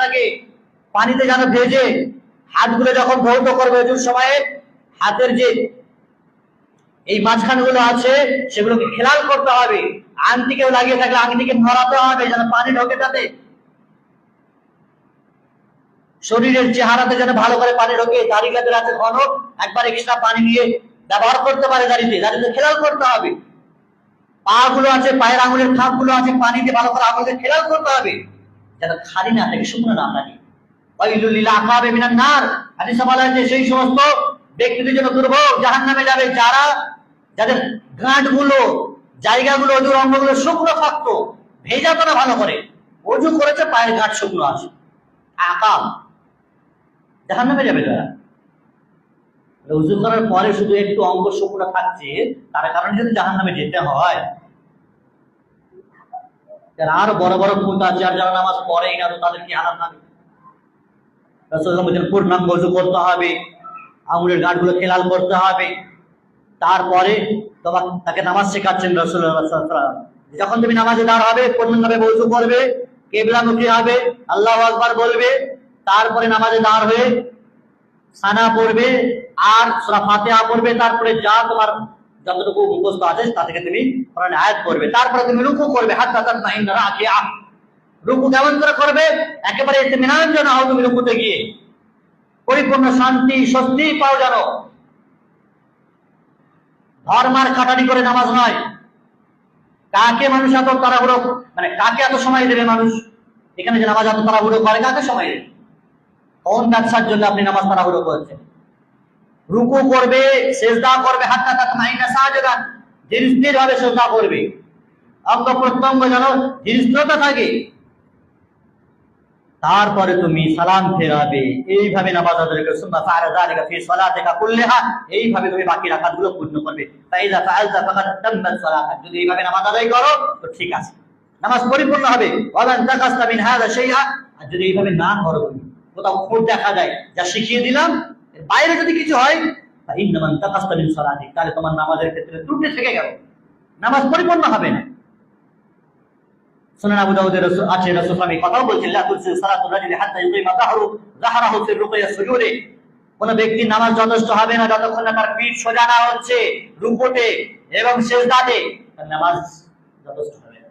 থাকে পানিতে যেন ভেজে হাতগুলো যখন ধৌত করবে অজুর সময়ে, হাতের যে এই মাঝখানে গুলো আছে, সেগুলোকে খেলাল করতে হবে। আংটিকেও লাগিয়ে থাকলে আংটিকে হবে, যেন পানি ঢোকে তাতে। শরীরের চেহারাতে যেন ভালো করে পানি ঢোকে, দাড়ি যাদের আছে ঘন, একবার এক্সট্রা পানি নিয়ে ব্যবহার করতে পারে দাড়িতে দাড়িতে খেলাল করতে হবে। পা গুলো আছে, পায়ের আঙুলের খাপগুলো আছে পানিতে ভালো করে আঙুলকে খেলাল করতে হবে। যেন খালি না থাকে, শুকনো না থাকে। সেই সমস্ত ব্যক্তিদের জন্য দুর্ভোগ জাহান্নামে যাবে যারা, যাদের গাঁটগুলো জায়গাগুলো অজুর অঙ্গগুলো শুকনো থাকতো ভেজাতো না ভালো করে, অজু করেছে, পায়ের গাঁট শুকনো আছে। আকাম জাহান্নামে যাবে তারা উজু করার পরে শুধু একটু অঙ্গ শুকনো থাকছে, তার কারণে যদি জাহান্নামে যেতে হয় আরও বড় বড় খুঁত আছে যারা নামাজ পড়েই না তো তাদের কি হালাত হবে রাসূলুল্লাহ বলেছেন, পূর্ণাঙ্গ করতে হবে, আঙুলের গাঁটগুলো খেলাল করতে হবে। তারপরে তোমার তাকে নামাজ শেখাচ্ছেন সাল্লাল্লাহু যখন তুমি নামাজে দাঁড় হবে, পূর্ণভাবে ওযু করবে, কেবলামুখী হবে, আল্লাহ আকবার বলবে, তারপরে নামাজে দাঁড় হয়ে সানা পড়বে, আর সূরা ফাতিহা পড়বে, তারপরে যা তোমার যতটুকু মুখস্থ আছে, তা থেকে তুমি কোরআনে আয়াত পড়বে। তারপরে তুমি রুকু করবে। হাত হাত্তা তাতমাইন্না রাকিয়া রুকু কেমন করে করবে? একেবারে ইতমিনান যেন হও তুমি রুকুতে গিয়ে। পরিপূর্ণ শান্তি, স্বস্তি পাও যেন। ধর্মার কাটারি করে নামাজ নয়। কাকে মানুষ এত তাড়াহুড়ো মানে কাকে এত সময় দেবে মানুষ? এখানে যে নামাজ এত তাড়াহুড়ো করে, কাকে সময় দেবে? কোন ব্যবসার জন্য আপনি নামাজ তাড়াহুড়ো করছেন? রুকু করবে, সেজদা করবে, হাত্তা তাতমাইন্না সাজদান। ধীর ভাবে সেজদা করবে। অঙ্গ প্রত্যঙ্গ যেন ধীরস্থতা থাকে। তারপরে তুমি সালাম ফেরাবে। এইভাবে নামাজ আদায় করে সুম্মা ফাআলা যালিকা ফি সালাতিকা কুল্লিহা। এইভাবে তুমি বাকি রাকাতগুলো পূর্ণ করবে। ফাইজা ফাআলতা ফাকাদ তাম্মাত সালাতাক যদি এইভাবে নামাজ আদায় করো, তো ঠিক আছে। নামাজ পরিপূর্ণ হবে। ওয়ালান তাকাসতা মিন হাযা শাইআ। আর যদি এইভাবে না করো তুমি, কোথাও খুঁত দেখা যায়। যা শিখিয়ে দিলাম বাইরে যদি কিছু হয় তাহলে তোমার নামাজের ক্ষেত্রে ত্রুটি থেকে গেল। নামাজ পরিপূর্ণ হবে না। কোন ব্যক্তির নামাজ যথেষ্ট হবে না যতক্ষণ না তার পিঠ সোজা না হচ্ছে এবং নামাজ যথেষ্ট হবে না।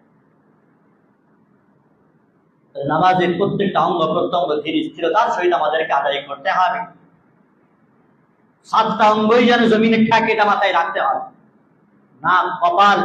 নামাজের প্রত্যেকটা অঙ্গ প্রত্যঙ্গ ধীর স্থিরতার সহিত আমাদেরকে আদায় করতে হবে। সাতটা অঙ্গই যেন জমিনে ঠেকেটা মাথায় রাখতে হবে। না কপাল।